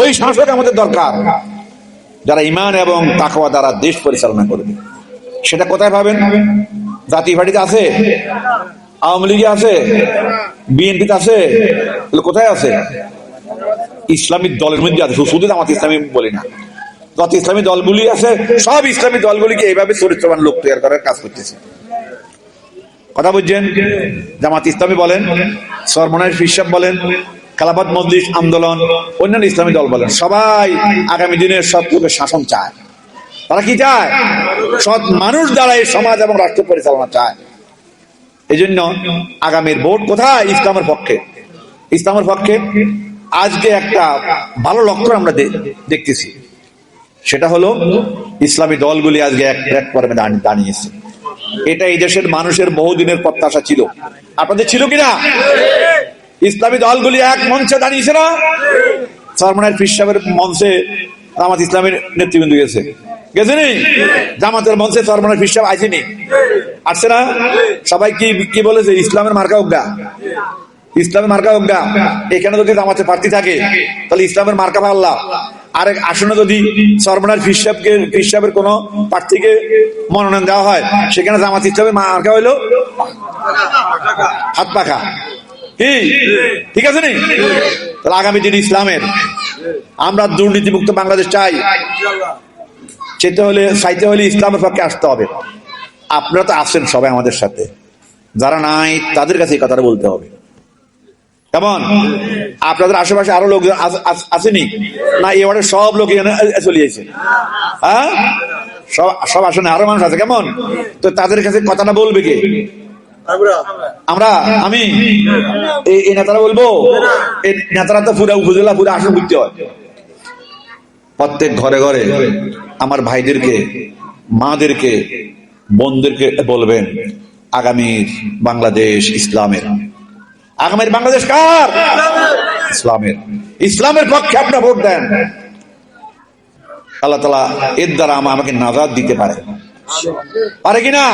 ওই শাসক আমাদের দরকার, যারা ইমান এবং তাকওয়া দ্বারা দেশ পরিচালনা করবে। সেটা কোথায় পাবেন? জাতীয় পার্টিতে আছে? আওয়ামী লীগে আছে? বিএনপিতে আছে? কোথায় আছে? ইসলামিক দলের মধ্যে আছে। শুধু জামাত ইসলামী বলি না। যত ইসলামী দলগুলি আছে, সব ইসলামী দলগুলিকে এইভাবে চরিত্রবান লোক তৈরি করার কাজ করতেছে। কথা বুঝছেন? জামাত ইসলামী বলেন সরমনায় ফিসাব বলেন কালাবাদ মজলিস, আন্দোলন, অন্যান্য ইসলামী দল বলেন, সবাই আগামী দিনের লোকের শাসন চায়। তারা কি চায়? সৎ মানুষ দ্বারা এই সমাজ এবং রাষ্ট্র পরিচালনা চায়। এই জন্য আগামীর ভোট কোথায়? ইসলামের পক্ষে। ইসলামের পক্ষে আজকে একটা ভালো লক্ষণ আমরা দেখতেছি। সেটা হলো ইসলামী দলগুলি আজকে এক পর্বে দাঁড়িয়েছে। এটা এই দেশের মানুষের বহুদিনের প্রত্যাশা ছিল। আপনাদের ছিল কিনা? ইসলামী দলগুলি এক মঞ্চে দাঁড়িয়েছে না? সরমনের ফির সাহেবের মঞ্চে জামাত ইসলামের নেতৃবৃন্দ গেছে। জামাতের মঞ্চে আসছে না? সবাই কি বলেছে ইসলামের মার্কা ইসলামের মার্কা এখানে যদি জামাতে থাকে, তাহলে ইসলামের যদি কোন প্রার্থীকে মনোনয়ন দেওয়া হয়, সেখানে জামাত ইসলামের মার্কা হইল হাত পাখা। ঠিক আছে নি? তাহলে আগামী দিন ইসলামের আমরা দুর্নীতিমুক্ত বাংলাদেশ চাই। যেতে হলে, চাইতে হলে ইসলামের পক্ষে আসতে হবে। আপনারা তো আসেন সবাই আমাদের সাথে। যারা নাই, তাদের কাছে এই কথাটা বলতে হবে। কেমন? আপনাদের আশেপাশে আরও আস- আসেনি? না এ এবারে সব লোক চলে হ্যাঁ? সব সব আসনে, আরও মানুষ আছে, কেমন? তো তাদের কাছে কথাটা বলবে কে? আমরা। আমি। এই নেতারা বলব নেতারা তো পুরা উপজেলা, পুরা আসন ঘুরতে হয়। প্রত্যেক ঘরে ঘরে আমার ভাইদেরকে, মাদেরকে, বোনদেরকে বলবেন, আগামী বাংলাদেশ ইসলামের। আগামীর বাংলাদেশ কার? ইসলামের। ইসলামের পক্ষে আপনার ভোট দেন। আল্লাহ তালা এর দ্বারা আমাকে নাজাদ দিতে পারে। পারে কিনা